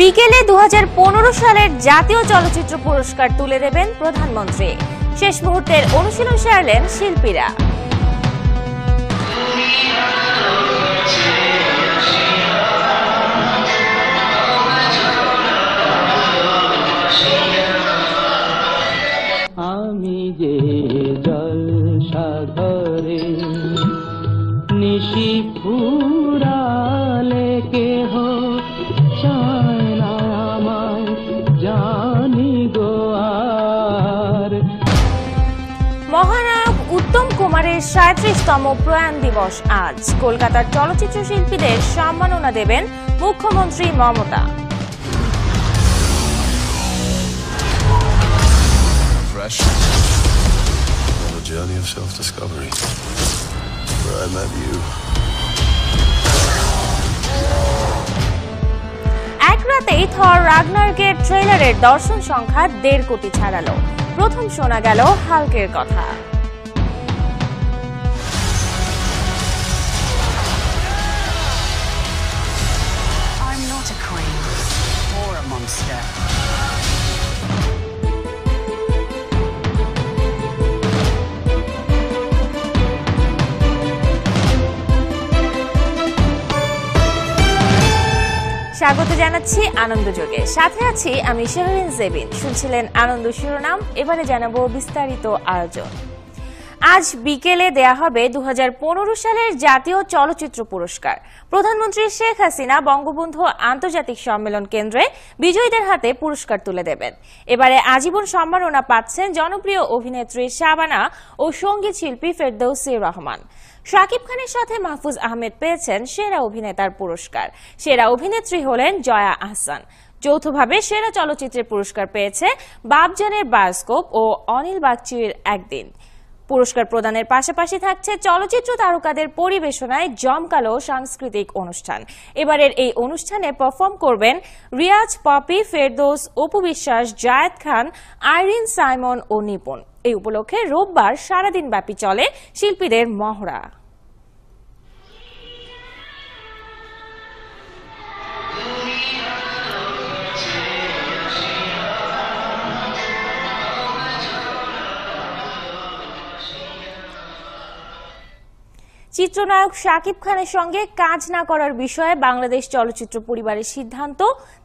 বিকেলে দু হাজার পনেরো সালের জাতীয় চলচ্চিত্র পুরস্কার তুলে দেবেন প্রধানমন্ত্রী। শেষ মুহূর্তের অনুশীলন সারলেন শিল্পীরা। আমি যে জল নিশি ফুরালে কুমারের সাঁত্রিশতম প্রয়াণ দিবস আজ। কলকাতার চলচ্চিত্র শিল্পীদের সম্মাননা দেবেন মুখ্যমন্ত্রী Mamata. Fresh. On a journey of self-discovery where I met you. এক রাতেই থর রাগনার্কের ট্রেলারের দর্শন সংখ্যা দেড় কোটি ছাড়ালো। প্রথম শোনা গেল হালকের কথা। A স্বাগত জানাচ্ছি আনন্দ যোগে। সাথে আছি আমি শেহরিন জেবিন। শুনছিলেন আনন্দ শিরোনাম, এবারে জানাব বিস্তারিত আয়োজন। আজ বিকেলে দেয়া হবে দু হাজার পনেরো সালের জাতীয় চলচ্চিত্র পুরস্কার। প্রধানমন্ত্রী শেখ হাসিনা বঙ্গবন্ধু আন্তর্জাতিক সম্মেলন কেন্দ্রে বিজয়ীদের হাতে পুরস্কার তুলে দেবেন। এবারে আজীবন সম্মাননা পাচ্ছেন জনপ্রিয় অভিনেত্রী শাবানা ও সংগীত শিল্পী ফেরদৌসি রহমান। শাকিব খানের সাথে মাহফুজ আহমেদ পেয়েছেন সেরা অভিনেতার পুরস্কার। সেরা অভিনেত্রী হলেন জয়া আহসান। যৌথভাবে সেরা চলচ্চিত্রের পুরস্কার পেয়েছে বাবজানের বায়োস্কোপ ও অনিল বাগচির একদিন। পুরস্কার প্রদানের পাশাপাশি থাকছে চলচ্চিত্র তারকাদের পরিবেশনায় জমকালো সাংস্কৃতিক অনুষ্ঠান। এবারের এই অনুষ্ঠানে পারফর্ম করবেন রিয়াজ পপি, ফেরদোস, অপু বিশ্বাস, জায়েদ খান, আইরিন সাইমন ও নিপুণ। এই উপলক্ষে রোববার সারাদিন ব্যাপী চলে শিল্পীদের মহড়া। চিত্রনায়ক শাকিব খানের সঙ্গে কাজ না করার বিষয়ে বাংলাদেশ চলচ্চিত্র পরিবারের সিদ্ধান্ত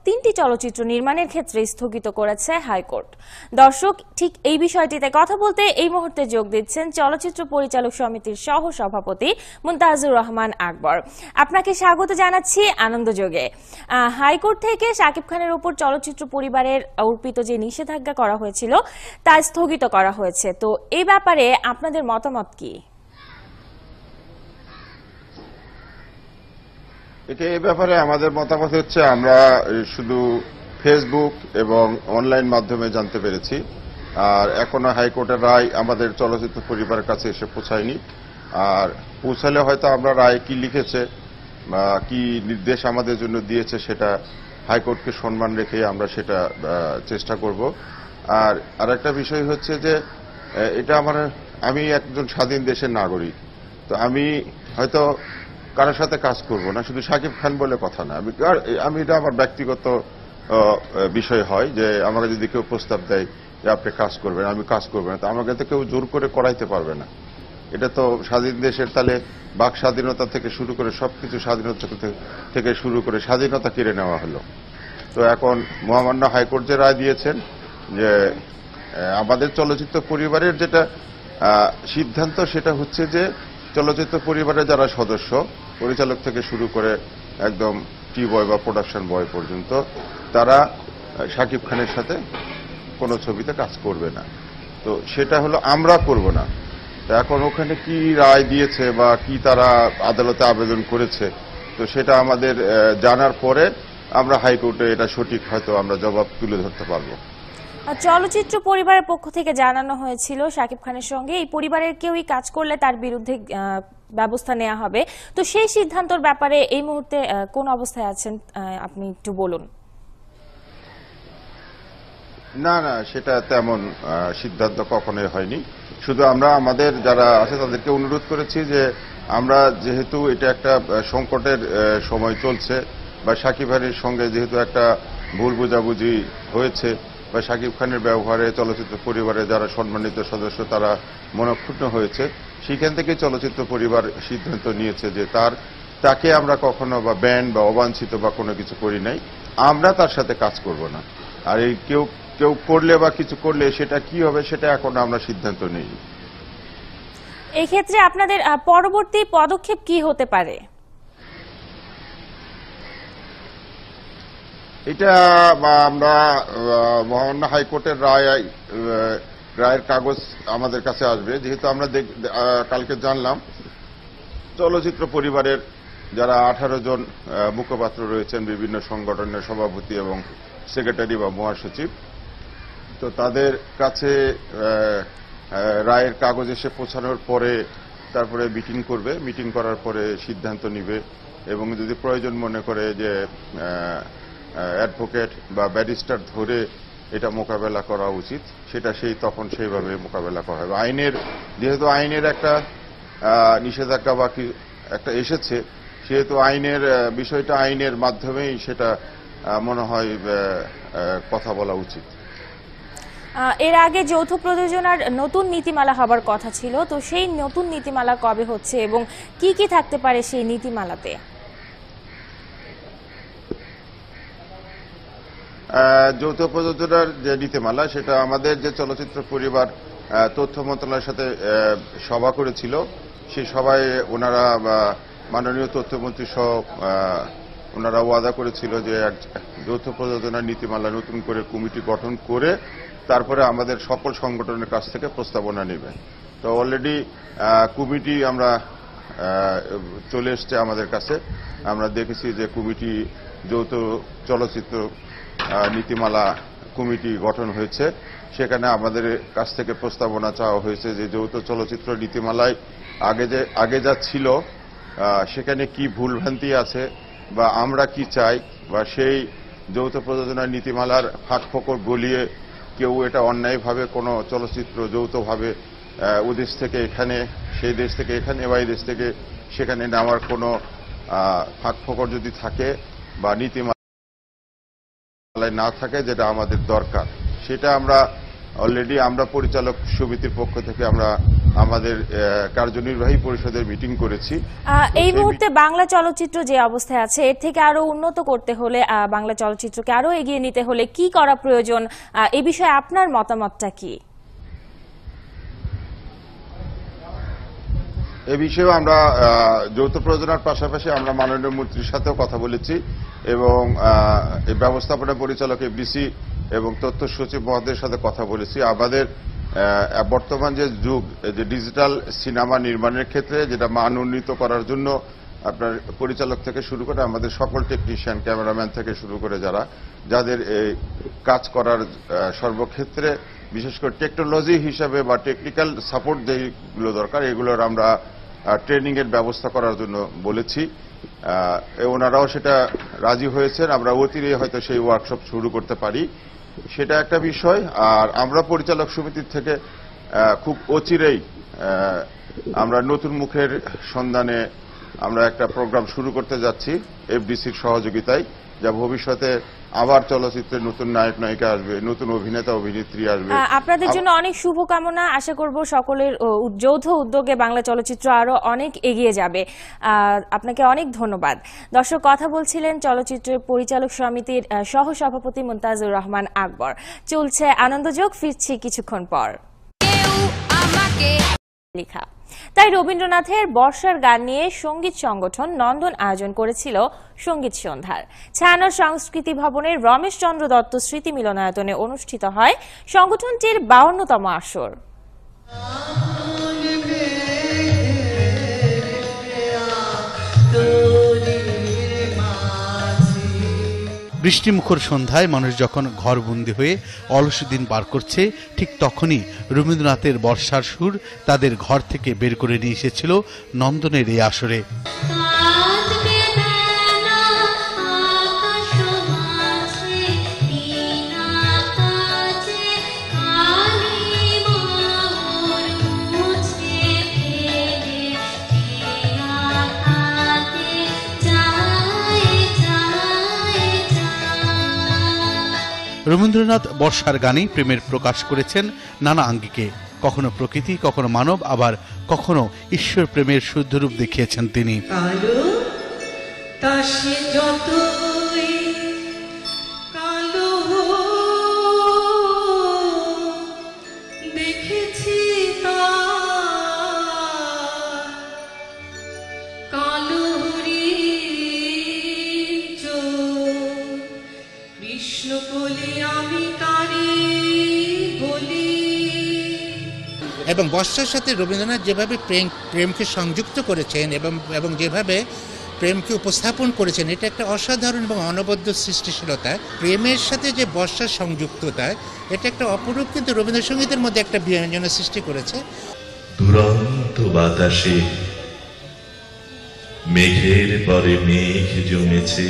তিনটি চলচ্চিত্র নির্মাণের ক্ষেত্রে স্থগিত করেছে হাইকোর্ট। দর্শক, ঠিক এই বিষয়টিতে কথা বলতে এই মুহূর্তে যোগ দিচ্ছেন চলচ্চিত্র পরিচালক সমিতির সহ সভাপতি মুমতাজুর রহমান আকবর। আপনাকে স্বাগত জানাচ্ছি আনন্দযোগে হাইকোর্ট থেকে শাকিব খানের উপর চলচ্চিত্র পরিবারের অর্পিত যে নিষেধাজ্ঞা করা হয়েছিল, তা স্থগিত করা হয়েছে। তো এই ব্যাপারে আপনাদের মতামত কি? এটা এই ব্যাপারে আমাদের মতামত হচ্ছে, আমরা শুধু ফেসবুক এবং অনলাইন মাধ্যমে জানতে পেরেছি। আর এখনও হাইকোর্টের রায় আমাদের চলচ্চিত্র পরিবারের কাছে এসে পৌঁছায়নি। আর পৌঁছালে হয়তো আমরা রায় কি লিখেছে বা কি নির্দেশ আমাদের জন্য দিয়েছে সেটা হাইকোর্টকে সম্মান রেখে আমরা সেটা চেষ্টা করব। আর আরেকটা বিষয় হচ্ছে যে এটা আমার, আমি একজন স্বাধীন দেশের নাগরিক। তো আমি হয়তো কারোর সাথে কাজ করব না, শুধু সাকিব খান বলে কথা না। আমি আমি এটা আমার ব্যক্তিগত বিষয় হয় যে আমাকে যদি কেউ প্রস্তাব দেয় যে আপনি কাজ করবেন, আমি কাজ করব না, তো আমাকে তো কেউ জোর করে করাইতে পারবে না। এটা তো স্বাধীন দেশের তাহলে বাক স্বাধীনতা থেকে শুরু করে সবকিছু স্বাধীনতা থেকে শুরু করে স্বাধীনতা কেড়ে নেওয়া হলো। তো এখন মহামান্য হাইকোর্ট যে রায় দিয়েছেন যে আমাদের চলচ্চিত্র পরিবারের যেটা সিদ্ধান্ত সেটা হচ্ছে যে চলচ্চিত্র পরিবারের যারা সদস্য, পরিচালক থেকে শুরু করে একদম টি বয় বা প্রোডাকশন বয় পর্যন্ত, তারা শাকিব খানের সাথে কোনো ছবিতে কাজ করবে না। তো সেটা হলো আমরা করব না। এখন ওখানে কি রায় দিয়েছে বা কি তারা আদালতে আবেদন করেছে, তো সেটা আমাদের জানার পরে আমরা হাইকোর্টে এটা সঠিক হয়তো আমরা জবাব তুলে ধরতে পারব। চলচ্চিত্র পরিবারের পক্ষ থেকে জানানো হয়েছিল শাকিব খানের সঙ্গে, এই পরিবারের কেউই কাজ করলে তার বিরুদ্ধে ব্যবস্থা নেওয়া হবে। তো সেই সিদ্ধান্তর ব্যাপারে এই মুহূর্তে কোন অবস্থায় আছেন আপনি একটু বলুন। না না, সেটা তেমন সিদ্ধান্ত কখনোই হয়নি। শুধু আমরা, আমাদের যারা আছে তাদেরকে অনুরোধ করেছি যে আমরা যেহেতু এটা একটা সংকটের সময় চলছে বা সাকিব খানের সঙ্গে যেহেতু একটা ভুল বোঝাবুঝি হয়েছে বা সাকিব খানের ব্যবহারে, চলচ্চিত্র পরিবারের যারা সম্মানিত সদস্য, তারা মনক্ষুণ্ণ হয়েছে। সেখান থেকে চলচ্চিত্র পরিবার সিদ্ধান্ত নিয়েছে যে তার, তাকে আমরা কখনো বা ব্যান বা অবাঞ্ছিত বা কোনো কিছু করি নাই। আমরা তার সাথে কাজ করব না। আর এই কেউ কেউ করলে বা কিছু করলে সেটা কি হবে, সেটা এখন আমরা সিদ্ধান্ত নেই এক্ষেত্রে আপনাদের পরবর্তী পদক্ষেপ কি হতে পারে? এটা, বা আমরা মহামান্য হাইকোর্টের রায় রায়ের কাগজ আমাদের কাছে আসবে। যেহেতু আমরা কালকে জানলাম, চলচ্চিত্র পরিবারের যারা আঠারো জন মুখপাত্র রয়েছেন, বিভিন্ন সংগঠনের সভাপতি এবং সেক্রেটারি বা মহাসচিব, তো তাদের কাছে রায়ের কাগজ এসে পৌঁছানোর পরে তারপরে মিটিং করবে। মিটিং করার পরে সিদ্ধান্ত নিবে। এবং যদি প্রয়োজন মনে করে যে অ্যাডভোকেট বা ব্যারিস্টার ধরে এটা মোকাবেলা করা উচিত। সেটা সেই তখন সেইভাবে মোকাবেলা করা হবে। আইনের, যেহেতু আইনের একটা নিষেধাজ্ঞা বা একটা এসেছে, সেহেতু আইনের বিষয়টা আইনের মাধ্যমেই সেটা মনে হয় কথা বলা উচিত। এর আগে যৌথ প্রযোজনার নতুন নীতিমালা হবার কথা ছিল, তো সেই নতুন নীতিমালা কবে হচ্ছে এবং কি কি থাকতে পারে সেই নীতিমালাতে? যৌথ প্রযোজনার যে নীতিমালা, সেটা আমাদের যে চলচ্চিত্র পরিবার তথ্য মন্ত্রণালয়ের সাথে সভা করেছিল, সেই সভায় ওনারা মাননীয় তথ্যমন্ত্রী সহ ওনারা ওয়াদা করেছিল যে যৌথ প্রযোজনার নীতিমালা নতুন করে কমিটি গঠন করে তারপরে আমাদের সকল সংগঠনের কাছ থেকে প্রস্তাবনা নেবে। তো অলরেডি কমিটি আমরা চলে এসছে আমাদের কাছে। আমরা দেখেছি যে কমিটি যৌথ চলচ্চিত্র নীতিমালা কমিটি গঠন হয়েছে। সেখানে আমাদের কাছ থেকে প্রস্তাবনা চাওয়া হয়েছে যে যৌথ চলচ্চিত্র নীতিমালায় আগে যে আগে যা ছিল সেখানে কি ভুলভ্রান্তি আছে বা আমরা কি চাই বা সেই যৌথ প্রযোজনা নীতিমালার ফাঁক ফোকর গলিয়ে কেউ এটা অন্যায়ভাবে কোনো চলচ্চিত্র যৌথভাবে ও দেশ থেকে এখানে, সেই দেশ থেকে এখানে বা এই দেশ থেকে সেখানে নেওয়ার কোনো ফাঁক ফোকর যদি থাকে বা নীতিমালায় না থাকে যেটা আমাদের দরকার। সেটা আমরা অলরেডি আমরা পরিচালক সমিতির পক্ষ থেকে আমরা আমাদের কার্যনির্বাহী পরিষদের মিটিং করেছি। এই মুহূর্তে বাংলা চলচ্চিত্র যে অবস্থায় আছে এর থেকে আরও উন্নত করতে হলে বাংলা চলচ্চিত্রকে আরও এগিয়ে নিতে হলে কি করা প্রয়োজন? এ বিষয়ে আপনার মতামতটা কি? এ বিষয়েও আমরা যৌথ প্রযোজনার পাশাপাশি আমরা মাননীয় মন্ত্রীর সাথেও কথা বলেছি এবং এই ব্যবস্থাপনা পরিচালক বিসি এবং তথ্য সচিব মহোদয়ের সাথে কথা বলেছি। আমাদের বর্তমান যে যুগ যে ডিজিটাল সিনেমা নির্মাণের ক্ষেত্রে যেটা মান উন্নীত করার জন্য আপনার পরিচালক থেকে শুরু করে আমাদের সকল টেকনিশিয়ান ক্যামেরাম্যান থেকে শুরু করে যারা, যাদের এই কাজ করার সর্বক্ষেত্রে বিশেষ করে টেকনোলজি হিসাবে বা টেকনিক্যাল সাপোর্ট যেগুলো দরকার, এগুলোর আমরা ট্রেনিং এর ব্যবস্থা করার জন্য বলেছি। ওনারাও সেটা রাজি হয়েছেন। আমরা অতিরে হয়তো সেই ওয়ার্কশপ শুরু করতে পারি। সেটা একটা বিষয়। আর আমরা পরিচালক সমিতির থেকে খুব অচিরেই আমরা নতুন মুখের সন্ধানে আমরা একটা প্রোগ্রাম শুরু করতে যাচ্ছি এফডিসির সহযোগিতায়, যা ভবিষ্যতে আবার চলচ্চিত্রে নতুন নায়ক নায়িকা আসবে নতুন অভিনেতা অভিনেত্রী আসবে। আপনাদের জন্য অনেক শুভকামনা। আশা করব সকলের যৌথ উদ্যোগে বাংলা চলচ্চিত্র আরও অনেক এগিয়ে যাবে। আহ, আপনাকে অনেক ধন্যবাদ। দর্শক কথা বলছিলেন চলচ্চিত্রের পরিচালক সমিতির আহ, সহ সভাপতি মুমতাজুর রহমান আকবর। চলছে আনন্দযোগ ফিরছি কিছুক্ষণ পর। লেখা। তাই রবীন্দ্রনাথের বর্ষার গান নিয়ে সংগীত সংগঠন নন্দন আয়োজন করেছিল সংগীত সন্ধ্যার। ছায়ানো সংস্কৃতি ভবনের রমেশ চন্দ্র দত্ত স্মৃতি মিলনায়তনে অনুষ্ঠিত হয় সংগঠনটির বাউন্নতম আসর। বৃষ্টিমুখর সন্ধ্যায় মানুষ যখন ঘরবন্দি হয়ে অলস দিন পার করছে, ঠিক তখনই রবীন্দ্রনাথের বর্ষার সুর তাদের ঘর থেকে বের করে নিয়ে এসেছিল নন্দনের এই আসরে। রবীন্দ্রনাথ বর্ষার গানেই প্রেমের প্রকাশ করেছেন নানা আঙ্গিকে। কখনো প্রকৃতি, কখনো মানব, আবার কখনো ঈশ্বর প্রেমের শুদ্ধ রূপ দেখিয়েছেন তিনি। এবং বর্ষার সাথে রবীন্দ্রনাথ যেভাবে প্রেম, প্রেমকে সংযুক্ত করেছেন এবং এবং যেভাবে প্রেমকে উপস্থাপন করেছেন, এটা একটা অসাধারণ এবং অনবদ্য সৃষ্টিশীলতা। প্রেমের সাথে যে বর্ষার সংযুক্ততা, এটা একটা অপরূপ কিন্তু রবীন্দ্রসঙ্গীতের মধ্যে একটা ব্যঞ্জনের সৃষ্টি করেছে। দুরন্ত বাতাসে, মেঘের পরে মেঘ জমেছে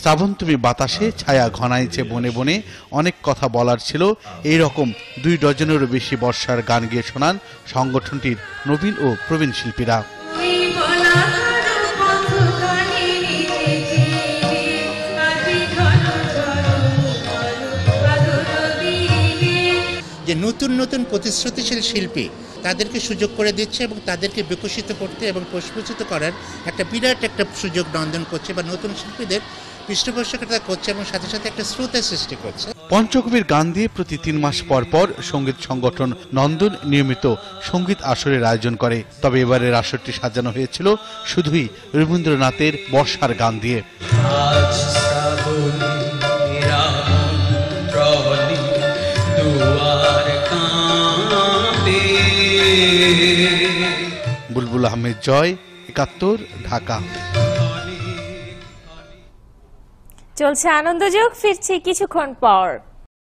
শ্রাবণ তুমি বাতাসে ছায়া ঘনাইছে বনে বনে। অনেক কথা বলার ছিল। এই রকম দুই ডজনেরও বেশি বর্ষার গান গিয়ে শোনান সংগঠনটির নবীন ও প্রবীণ শিল্পীরা। যে নতুন নতুন প্রতিশ্রুতিশীল শিল্পী তাদেরকে সুযোগ করে দিচ্ছে এবং তাদেরকে বিকশিত করতে এবং প্রস্ফুটিত করার একটা বিরাট একটা সুযোগ নন্দন করছে বা নতুন শিল্পীদের পৃষ্ঠপোষকতা করছে এবং সাথে সাথে একটা স্রোতের সৃষ্টি করছে। পঞ্চকবির গান দিয়ে প্রতি তিন মাস পর পর সংগীত সংগঠন নন্দন নিয়মিত সংগীত আসরের আয়োজন করে। তবে এবারের আসরটি সাজানো হয়েছিল শুধুই রবীন্দ্রনাথের বর্ষার গান দিয়ে। বুলবুল আহমেদ জয় একাত্তর ঢাকা। চলছে আনন্দযোগ ফিরছি কিছুক্ষণ পর।